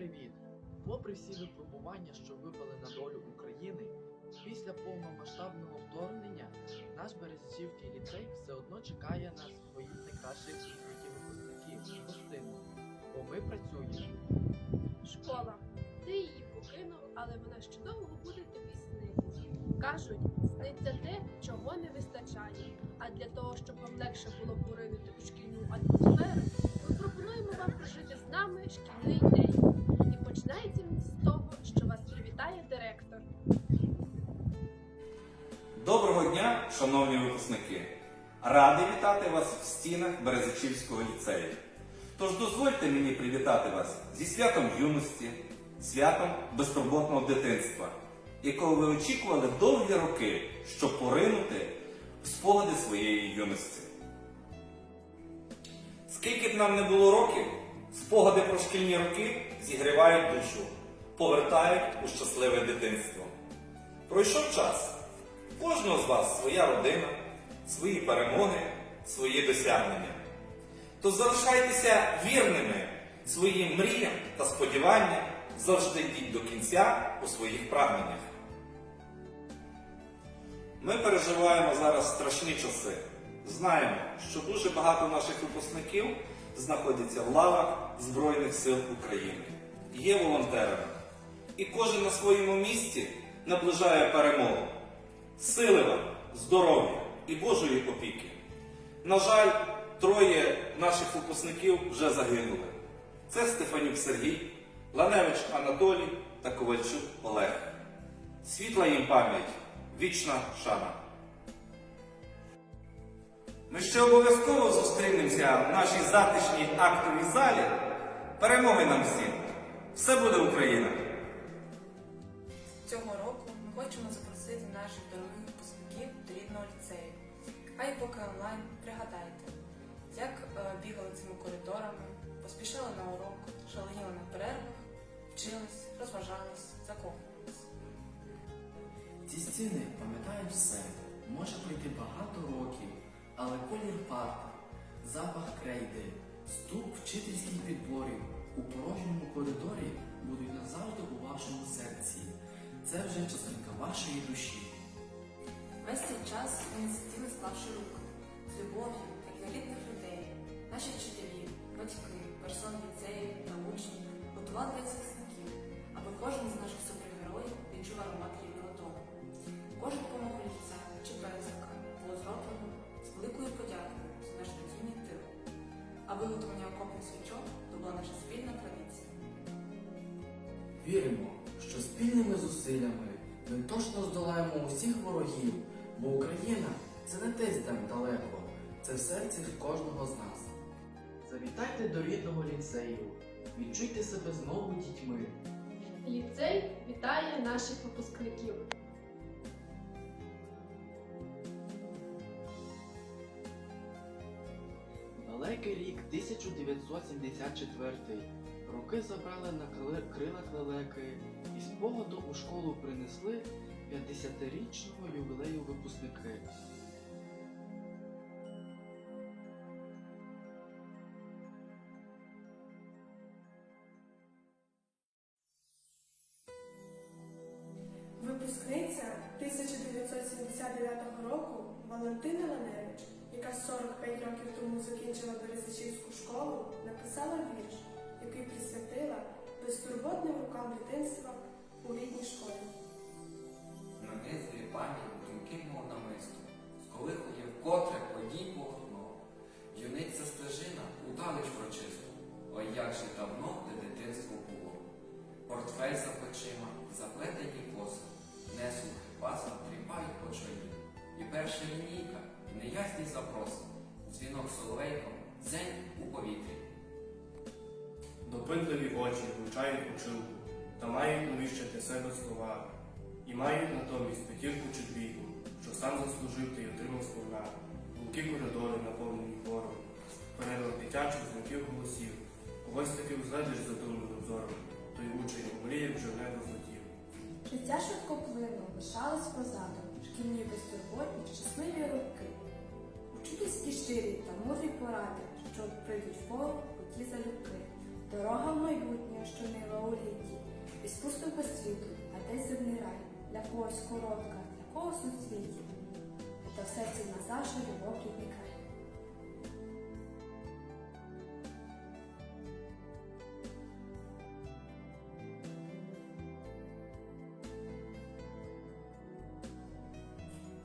привіт! Попри всі випробування, що випали на долю України, після повномасштабного вторгнення наш Березчівський ліцей все одно чекає на своїх найкращих іспитів випускників гостину, бо ми працюємо. Школа. Ти її покинув, але вона ще довго буде тобі снитись. Кажуть, сниться те, чого не вистачає. А для того, щоб вам легше було поринути у шкільну атмосферу, ми пропонуємо вам прожити з нами шкільний день. І починається він з того, що вас привітає директор. Доброго дня, шановні випускники! Радий вітати вас в стінах Березичівського ліцею. Тож дозвольте мені привітати вас зі святом юності, святом безтурботного дитинства, якого ви очікували довгі роки, щоб поринути в спогади своєї юності. Скільки б нам не було років, спогади про шкільні роки зігрівають душу, повертають у щасливе дитинство. Пройшов час. Кожного з вас своя родина, свої перемоги, свої досягнення. То залишайтеся вірними своїм мріям та сподіванням, завжди йдіть до кінця у своїх прагненнях. Ми переживаємо зараз страшні часи. Знаємо, що дуже багато наших випускників знаходяться в лавах Збройних сил України, є волонтерами. І кожен на своєму місці наближає перемогу. Сили вам, здоров'я і Божої опіки. На жаль, троє наших випускників вже загинули. Це Стефанюк Сергій, Ланевич Анатолій та Ковальчук Олег. Світла їм пам'ять, вічна шана. Ми ще обов'язково зустрінемося в нашій затишній актовій залі. Перемоги нам всім! Все буде Україна! Цього року ми хочемо запросити наших дорогих випускників до рідного ліцею. А й поки онлайн пригадайте, як е, бігали цими коридорами, поспішали на урок, шаленіли на перервах, вчились, розважались, закохувались. Ці стіни пам'ятають все. Може пройти багато років, але колір парта, запах крейди, стук вчительських підборів у порожньому коридорі будуть назавжди у вашому серці. Це вже частинка вашої душі. Весь цей час ми сиділи склавши руки, з любов'ю, як рідних людей. Наші вчителі, батьки, персони ліцею та учні готували захисників, аби кожен з наших супергероїв відчув аромат Віримо, що спільними зусиллями ми точно здолаємо усіх ворогів, бо Україна це не десь там далеко, це в серці кожного з нас. Завітайте до рідного ліцею, відчуйте себе знову дітьми. Ліцей вітає наших випускників. Далекий рік 1974. Роки забрали на крилах лелеки і спогаду у школу принесли 50-річного ювілею випускники. Випускниця 1979 року Валентина Ланевич, яка 45 років тому закінчила Березичівську школу, написала вірш, який присвятила безтурботним рукам дитинства у рідній школі. Нанизує пам'ять думки мов намисто, сколихує вкотре подій полотно. Юниця стежина удалеч прочисто, ой як же давно те дитинство було. Портфель за плечима, заплетені коси, несуть паса, тріпають по чолі. І перша лінійка, і неясні запроси, дзвінок соловейком, дзень у повітрі. Допитливі очі вивчають училку та мають новіще себе слова, і мають натомість п'ятірку чи двійку, що сам заслужив та й отримав сповна. Луки коридори наповнені хором, перелив дитячих дзвінків голосів, когось таки узледиш задумливим зором, той учень мріяв вже в небо злетів. Життя швидко плинуло, лишалось позаду, шкільні безтурботні, щасливі роки. Учительські щирі та мудрі поради, що прийдуть впору у ті залюбки. Дорога в майбутнє, що нила у літі, і спусту по світу, а десь земний рай, для когось коротка, для когось у світі. Та в серці назавжди любов рідний край.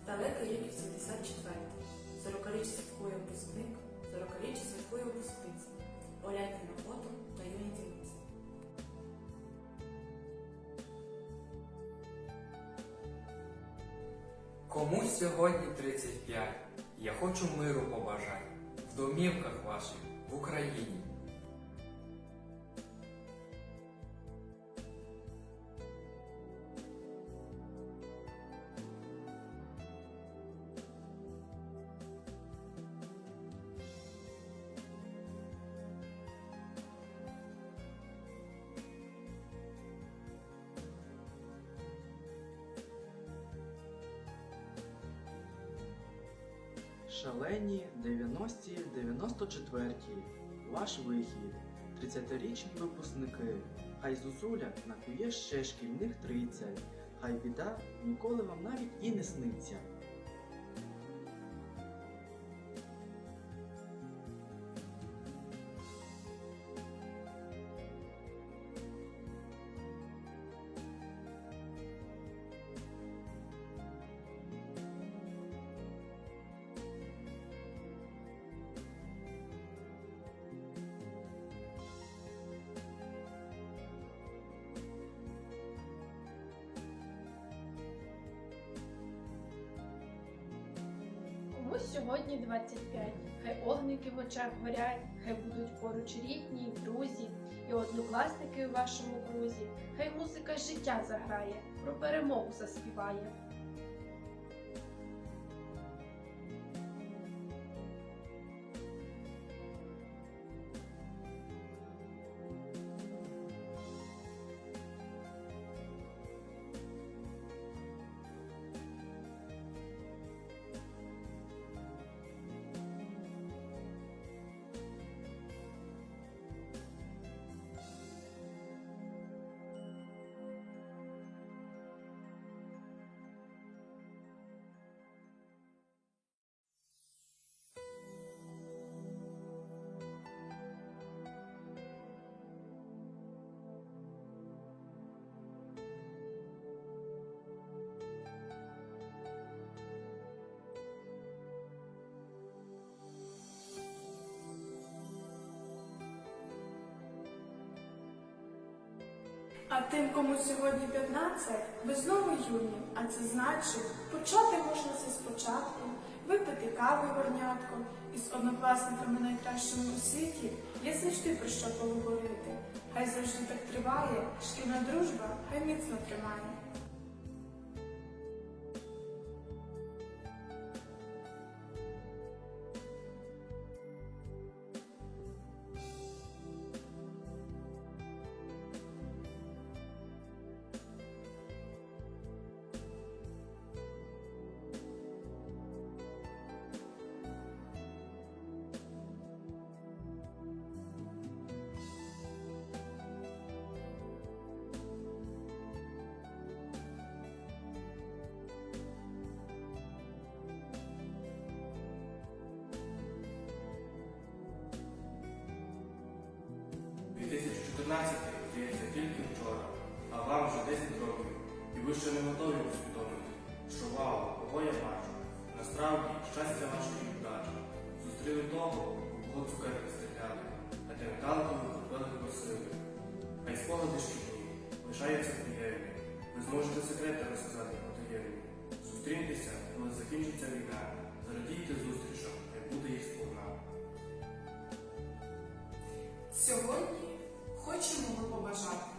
Далекий рік 74. Сорокаліч святкує випускник, сорокаліч святкує випускниця. Погляньте Комусь сьогодні 35. Я хочу миру побажати. В домівках ваших, в Україні. Шалені 90-ті, 94-ті, ваш вихід, 30-річні випускники, хай зузуля накує ще шкільних 30, хай біда ніколи вам навіть і не сниться. Комусь сьогодні 25. Хай огники в очах горять, хай будуть поруч рідні, друзі і однокласники у вашому крузі. Хай музика життя заграє, про перемогу заспіває. А тим, кому сьогодні 15, ви знову юні, а це значить, почати можна все спочатку, випити кави горнятко, і з однокласниками найкращими у світі є завжди про що поговорити. Хай завжди так триває, шкільна дружба хай міцно тримає. – 2014 здається тільки вчора, а вам вже 10 років, і ви ще не готові усвідомити, що вау, кого я бачу. Насправді, щастя ваше і вдача. Зустріли того, у кого цукерки стріляли, а для металиками купили просили. Хай спогади шкільні, лишаються приємні. Ви зможете секрети розказати про таємні. Зустріньтеся, коли закінчиться війна. Зарадійте зустрічам, хай буде їх сповна. Сьогодні хочемо ми побажати